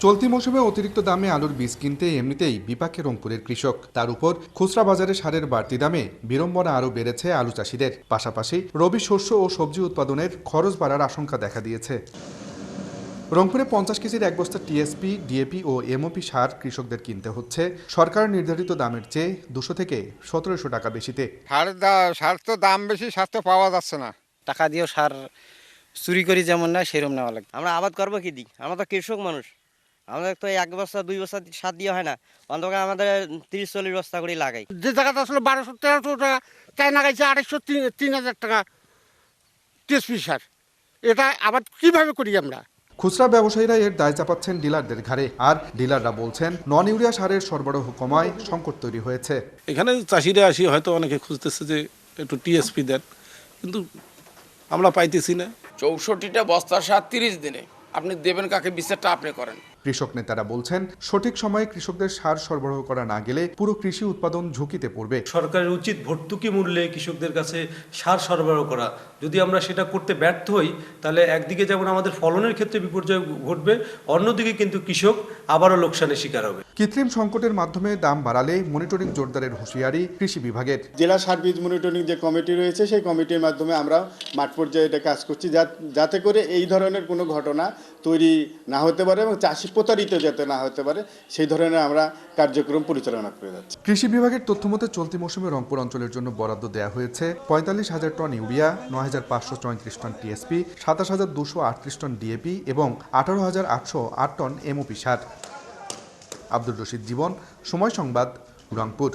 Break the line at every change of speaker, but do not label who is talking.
চলতি মৌসুমে অতিরিক্ত দামে আলুর বীজ কিনতে এমনিতেই বিপাকে রংপুরের কৃষক। তার উপর খুচরা বাজারে সারের বাড়তি দামে বিড়ম্বনা আরও বেড়েছে আলু চাষিদের। পাশাপাশি রবি শস্য ও সবজি উৎপাদনের খরচ বাড়ার আশঙ্কা দেখা দিয়েছে। রংপুরে পঞ্চাশ কেজির এক বস্তা টিএসপি ডিএপি ও এমওপি সার কৃষকদের কিনতে হচ্ছে। সরকার নির্ধারিত দামের চেয়ে দুশো থেকে সতেরোশো টাকা বেশিতে।
সার দা- সার তো দাম বেশি সার তো পাওয়া যাচ্ছে না।
টাকা দিয়েও সার চুরি করি যেমন না সেরকম নেওয়া লাগে
আমরা আবাদ করব কি দিই আমরা তো কৃষক মানুষ। আমাদের তো এক বস্তা দুই বস্তা সার দিয়ে হয় না। অন্তত আমাদের তিরিশ চল্লিশ বস্তা করে লাগাই।
যে জায়গাটা আসলে বারোশো তেরোশো টাকা তাই গাইছে আড়াইশো তিন তিন হাজার টাকা টিএসপি সার। এটা আবার কীভাবে করি আমরা?
খুচরা ব্যবসায়ীরা এর দায় চাপাচ্ছেন ডিলারদের ঘাড়ে। আর ডিলাররা বলছেন নন ইউরিয়া সারের সরবরাহ কমায় সংকট তৈরি হয়েছে।
এখানে চাষিরা আসি হয়তো অনেকে খুঁজতেছে যে একটু টিএসপি দেন কিন্তু আমরা পাইতেছি না।
চৌষট্টিটা বস্তা সার তিরিশ দিনে। আপনি দেবেন কাকে বিচারটা আপনি করেন।
কৃষক নেতারা বলছেন সঠিক সময়ে কৃষকদের সার সরবরাহ করা না গেলে পুরো কৃষি উৎপাদন ঝুঁকিতে পড়বে।
সরকারের উচিত ভর্তুকি মূল্যে কৃষকদের কাছে সার সরবরাহ করা। যদি আমরা সেটা করতে ব্যর্থ হই তাহলে একদিকে যেমন আমাদের ফলনের ক্ষেত্রে বিপর্যয় ঘটবে অন্যদিকে কিন্তু কৃষক আবারও লোকসানের শিকার হবে।
কৃত্রিম সংকটের মাধ্যমে দাম বাড়ালে মনিটরিং জোরদারের হুঁশিয়ারি কৃষি বিভাগের।
জেলা সার বীজ মনিটরিং যে কমিটি রয়েছে সেই কমিটির মাধ্যমে আমরা মাঠ পর্যায়ে এটা কাজ করছি যা- যাতে করে এই ধরনের কোনো ঘটনা তৈরি না হতে পারে এবং চাষি প্রতারিত যাতে না হতে পারে, সেই ধরনের আমরা কার্যক্রম পরিচালনা করে যাচ্ছি।
কৃষি বিভাগের তথ্য মতে চলতি মৌসুমে রংপুর অঞ্চলের জন্য বরাদ্দ দেওয়া হয়েছে পঁয়তাল্লিশ হাজার টন ইউরিয়া, নয় হাজার পাঁচশো চৌত্রিশ টন টিএসপি, সাতাশ হাজার দুশো আটত্রিশ টন ডিএপি এবং আঠারো হাজার আটশো আট টন এমওপি সার। আব্দুর রশিদ জীবন, সময় সংবাদ, রংপুর।